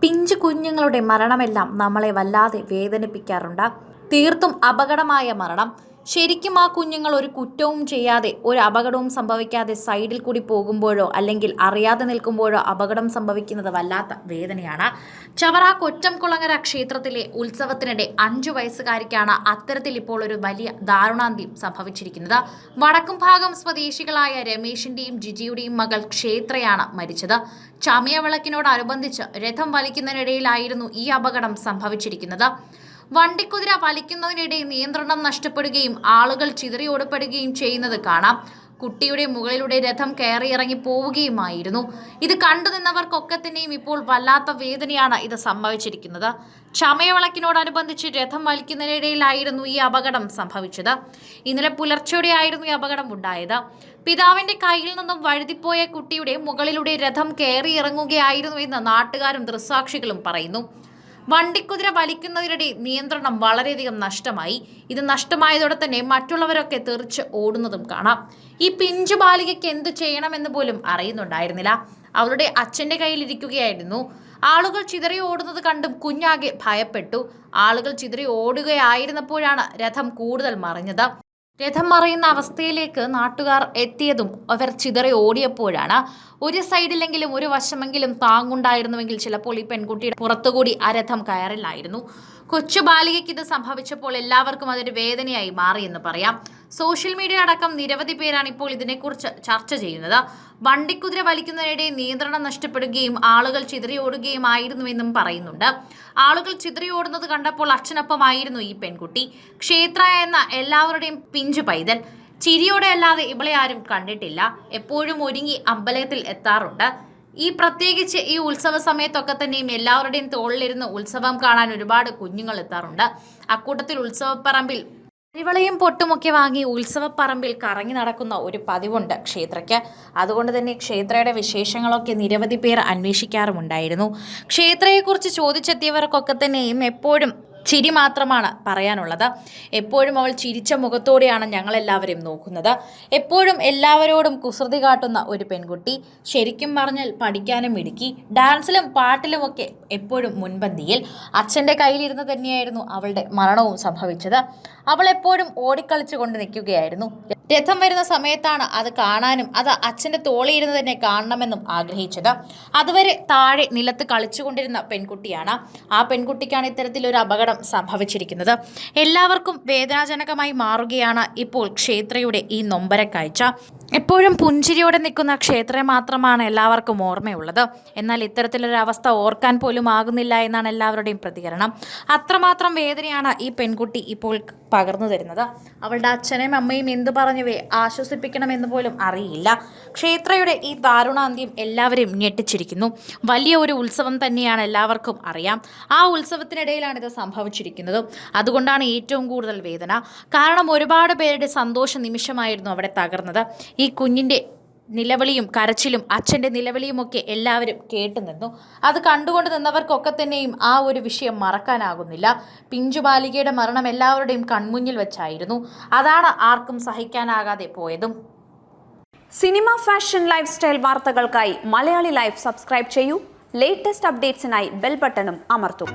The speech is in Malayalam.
പിഞ്ചു കുഞ്ഞുങ്ങളുടെ മരണമെല്ലാം നമ്മളെ വല്ലാതെ വേദനിപ്പിക്കാറുണ്ട്. തീർത്തും അപകടമായ മരണം. ശരിക്കും ആ കുഞ്ഞുങ്ങൾ ഒരു കുറ്റവും ചെയ്യാതെ ഒരു അപകടവും സംഭവിക്കാതെ സൈഡിൽ കൂടി പോകുമ്പോഴോ അല്ലെങ്കിൽ അറിയാതെ നിൽക്കുമ്പോഴോ അപകടം സംഭവിക്കുന്നത് വല്ലാത്ത വേദനയാണ്. ചവറ കൊറ്റംകുളങ്ങര ക്ഷേത്രത്തിലെ ഉത്സവത്തിനിടെ അഞ്ചു വയസ്സുകാരിക്കാണ് അത്തരത്തിൽ ഇപ്പോൾ ഒരു വലിയ ദാരുണാന്ത്യം സംഭവിച്ചിരിക്കുന്നത്. വടക്കും ഭാഗം സ്വദേശികളായ രമേശിന്റെയും ജിജിയുടെയും മകൾ ക്ഷേത്രയാണ് മരിച്ചത്. ചമയവിളക്കിനോടനുബന്ധിച്ച് രഥം വലിക്കുന്നതിനിടയിലായിരുന്നു ഈ അപകടം സംഭവിച്ചിരിക്കുന്നത്. വണ്ടിക്കുതിര വലിക്കുന്നതിനിടെ നിയന്ത്രണം നഷ്ടപ്പെടുകയും ആളുകൾ ചിതറിയോടപ്പെടുകയും ചെയ്യുന്നത് കാണാം. കുട്ടിയുടെ മുകളിലൂടെ രഥം കയറിയിറങ്ങി പോവുകയുമായിരുന്നു. ഇത് കണ്ടു നിന്നവർക്കൊക്കെ തന്നെയും ഇപ്പോൾ വല്ലാത്ത വേദനയാണ് ഇത് സംഭവിച്ചിരിക്കുന്നത്. ചമയവിളക്കിനോടനുബന്ധിച്ച് രഥം വലിക്കുന്നതിനിടയിലായിരുന്നു ഈ അപകടം സംഭവിച്ചത്. ഇന്നലെ പുലർച്ചെയോടെയായിരുന്നു ഈ അപകടം ഉണ്ടായത്. പിതാവിന്റെ കയ്യിൽ നിന്നും വഴുതിപ്പോയ കുട്ടിയുടെ മുകളിലൂടെ രഥം കയറിയിറങ്ങുകയായിരുന്നു എന്ന് നാട്ടുകാരും ദൃസാക്ഷികളും പറയുന്നു. വണ്ടിക്കുതിര വലിക്കുന്നതിനിടെ നിയന്ത്രണം വളരെയധികം നഷ്ടമായി. ഇത് നഷ്ടമായതോടെ തന്നെ മറ്റുള്ളവരൊക്കെ തെറിച്ച് ഓടുന്നതും കാണാം. ഈ പിഞ്ചു ബാലികയ്ക്ക് എന്തു ചെയ്യണമെന്ന് പോലും അറിയുന്നുണ്ടായിരുന്നില്ല. അവളുടെ അച്ഛന്റെ കയ്യിലിരിക്കുകയായിരുന്നു. ആളുകൾ ചിതറി ഓടുന്നത് കണ്ടും കുഞ്ഞാകെ ഭയപ്പെട്ടു. ആളുകൾ ചിതറി ഓടുകയായിരുന്നപ്പോഴാണ് രഥം കൂടുതൽ മറിഞ്ഞത്. രഥം മറയുന്ന അവസ്ഥയിലേക്ക് നാട്ടുകാർ എത്തിയതും അവർ ചിതറി ഓടിയപ്പോഴാണ്. ഒരു സൈഡിലെങ്കിലും ഒരു വശമെങ്കിലും താങ്ങുണ്ടായിരുന്നുവെങ്കിൽ ചിലപ്പോൾ ഈ പെൺകുട്ടിയുടെ പുറത്തുകൂടി ആ രഥം കയറില്ലായിരുന്നു. കൊച്ചു ബാലികയ്ക്ക് ഇത് സംഭവിച്ചപ്പോൾ എല്ലാവർക്കും അതൊരു വേദനയായി മാറിയെന്ന് പറയാം. സോഷ്യൽ മീഡിയ അടക്കം നിരവധി പേരാണ് ഇപ്പോൾ ഇതിനെക്കുറിച്ച് ചർച്ച ചെയ്യുന്നത്. വണ്ടിക്കുതിര വലിക്കുന്നതിനിടെ നിയന്ത്രണം നഷ്ടപ്പെടുകയും ആളുകൾ ചിതറിയോടുകയുമായിരുന്നുവെന്നും പറയുന്നുണ്ട്. ആളുകൾ ചിതറിയോടുന്നത് കണ്ടപ്പോൾ അച്ഛനൊപ്പമായിരുന്നു ഈ പെൺകുട്ടി. ക്ഷേത്ര എന്ന എല്ലാവരുടെയും പിഞ്ചു പൈതൽ. ചിരിയോടെ അല്ലാതെ ഇവളെ ആരും കണ്ടിട്ടില്ല. എപ്പോഴും ഒരുങ്ങി അമ്പലത്തിൽ എത്താറുണ്ട്. ഈ പ്രത്യേകിച്ച് ഈ ഉത്സവ സമയത്തൊക്കെ തന്നെയും എല്ലാവരുടെയും തോളിലിരുന്ന് ഉത്സവം കാണാൻ ഒരുപാട് കുഞ്ഞുങ്ങൾ എത്താറുണ്ട്. അക്കൂട്ടത്തിൽ ഉത്സവപ്പറമ്പിൽ അരിവളയും പൊട്ടുമൊക്കെ വാങ്ങി ഉത്സവപ്പറമ്പിൽ കറങ്ങി നടക്കുന്ന ഒരു പതിവുണ്ട് ക്ഷേത്രയ്ക്ക്. അതുകൊണ്ട് തന്നെ ക്ഷേത്രയുടെ വിശേഷങ്ങളൊക്കെ നിരവധി പേർ അന്വേഷിക്കാറുമുണ്ടായിരുന്നു. ക്ഷേത്രയെക്കുറിച്ച് ചോദിച്ചെത്തിയവർക്കൊക്കെ തന്നെയും എപ്പോഴും ചിരി മാത്രമാണ് പറയാനുള്ളത്. എപ്പോഴും അവൾ ചിരിച്ച മുഖത്തോടെയാണ് ഞങ്ങളെല്ലാവരെയും നോക്കുന്നത്. എപ്പോഴും എല്ലാവരോടും കുസൃതി കാട്ടുന്ന ഒരു പെൺകുട്ടി ശരിക്കും പറഞ്ഞാൽ പഠിക്കാനും മിടുക്കി ഡാൻസിലും പാട്ടിലും ഒക്കെ എപ്പോഴും മുൻപന്തിയിൽ. അച്ഛന്റെ കയ്യിലിരുന്ന് തന്നെയായിരുന്നു അവളുടെ മരണവും സംഭവിച്ചത്. അവൾ എപ്പോഴും ഓടിക്കളിച്ചു കൊണ്ട് നിൽക്കുകയായിരുന്നു. രഥം വരുന്ന സമയത്താണ് അത് കാണാനും അത് അച്ഛന്റെ തോളിയിരുന്ന് തന്നെ കാണണമെന്നും ആഗ്രഹിച്ചത്. അതുവരെ താഴെ നിലത്ത് കളിച്ചുകൊണ്ടിരുന്ന പെൺകുട്ടിയാണ്. ആ പെൺകുട്ടിക്കാണ് ഇത്തരത്തിലൊരു അപകടം സംഭവിച്ചിരിക്കുന്നത്. എല്ലാവർക്കും വേദനാജനകമായി മാറുകയാണ് ഇപ്പോൾ ക്ഷേത്രയുടെ ഈ നൊമ്പര കാഴ്ച എപ്പോഴും പുഞ്ചിരിയോടെ നിൽക്കുന്ന ക്ഷേത്രം മാത്രമാണ് എല്ലാവർക്കും ഓർമ്മയുള്ളത്. എന്നാൽ ഇത്തരത്തിലൊരവസ്ഥ ഓർക്കാൻ പോലും ആകുന്നില്ല എന്നാണ് എല്ലാവരുടെയും പ്രതികരണം. അത്രമാത്രം വേദനയാണ് ഈ പെൺകുട്ടി ഇപ്പോൾ പകർന്നു തരുന്നത്. അവളുടെ അച്ഛനെയും അമ്മയും എന്ത് പറഞ്ഞു ആശ്വസിപ്പിക്കണമെന്ന് പോലും അറിയില്ല. ക്ഷേത്രയുടെ ഈ ദാരുണാന്ത്യം എല്ലാവരെയും ഞെട്ടിച്ചിരിക്കുന്നു. വലിയ ഒരു ഉത്സവം തന്നെയാണ് എല്ലാവർക്കും അറിയാം. ആ ഉത്സവത്തിനിടയിലാണ് ഇത് സംഭവിച്ചിരിക്കുന്നത്. അതുകൊണ്ടാണ് ഏറ്റവും കൂടുതൽ വേദന. കാരണം ഒരുപാട് പേരുടെ സന്തോഷ നിമിഷമായിരുന്നു അവിടെ തകർന്നത്. ഈ കുഞ്ഞിന്റെ നിലവിളിയും കരച്ചിലും അച്ഛന്റെ നിലവിളിയുമൊക്കെ എല്ലാവരും കേട്ടു നിന്നു. അത് കണ്ടുകൊണ്ട് നിന്നവർക്കൊക്കെ തന്നെയും ആ ഒരു വിഷയം മറക്കാനാകുന്നില്ല. പിഞ്ചു ബാലികയുടെ മരണം എല്ലാവരുടെയും കൺമുന്നിൽ വെച്ചായിരുന്നു. അതാണ് ആർക്കും സഹിക്കാനാകാതെ പോയതും. സിനിമ ഫാഷൻ ലൈഫ് സ്റ്റൈൽ വാർത്തകൾക്കായി മലയാളി ലൈഫ് സബ്സ്ക്രൈബ് ചെയ്യൂ. ലേറ്റസ്റ്റ് അപ്ഡേറ്റ്സിനായി ബെൽ ബട്ടണും അമർത്തും.